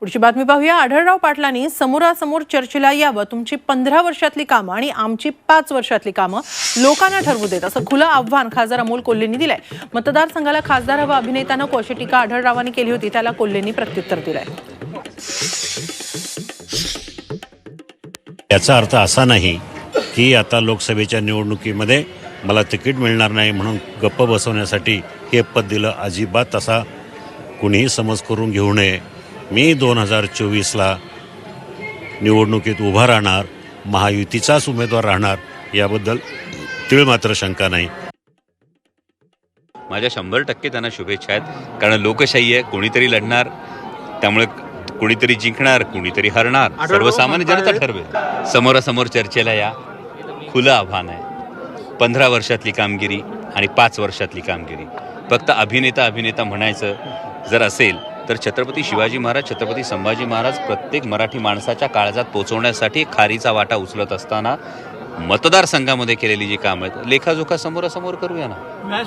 पुढची बातमी पाहूया. आढळराव पाटलांनी समोरासमोर चर्चेला यावं. तुमची पंधरा वर्षातली कामं आणि आमची पाच वर्षातली कामं लोकांना ठरवू देत. असं खुलं आव्हान खासदार अमोल कोल्हेंनी दिलंय. मतदारसंघाला खासदार हवा अभिनेत्यानं कोशी टीका आढळरावांनी केली होती. त्याला कोल्हेंनी प्रत्युत्तर दिलंय. याचा अर्थ असा नाही की आता लोकसभेच्या निवडणुकीमध्ये मला तिकीट मिळणार नाही म्हणून गप्प बसवण्यासाठी हे पद दिलं अजिबात असा कुणीही समज करून घेऊ नये. मी दोन हजार चोवीसला निवडणुकीत उभा राहणार महायुतीचाच उमेदवार राहणार याबद्दल तीळ मात्र शंका नाही. माझ्या शंभर टक्के त्यांना शुभेच्छा आहेत. कारण लोकशाही आहे कोणीतरी लढणार त्यामुळे कोणीतरी जिंकणार कोणीतरी हरणार. सर्वसामान्य जनता ठरवेल. समोरासमोर चर्चेला या. खुलं आव्हान आहे. पंधरा वर्षातली कामगिरी आणि पाच वर्षातली कामगिरी. फक्त अभिनेता अभिनेता म्हणायचं जर असेल तर छत्रपती शिवाजी महाराज छत्रपती संभाजी महाराज प्रत्येक मराठी माणसाच्या काळजात पोचवण्यासाठी खारीचा वाटा उचलत असताना मतदारसंघामध्ये केलेली जी कामं आहेत लेखाजोखा समोरासमोर करूया ना.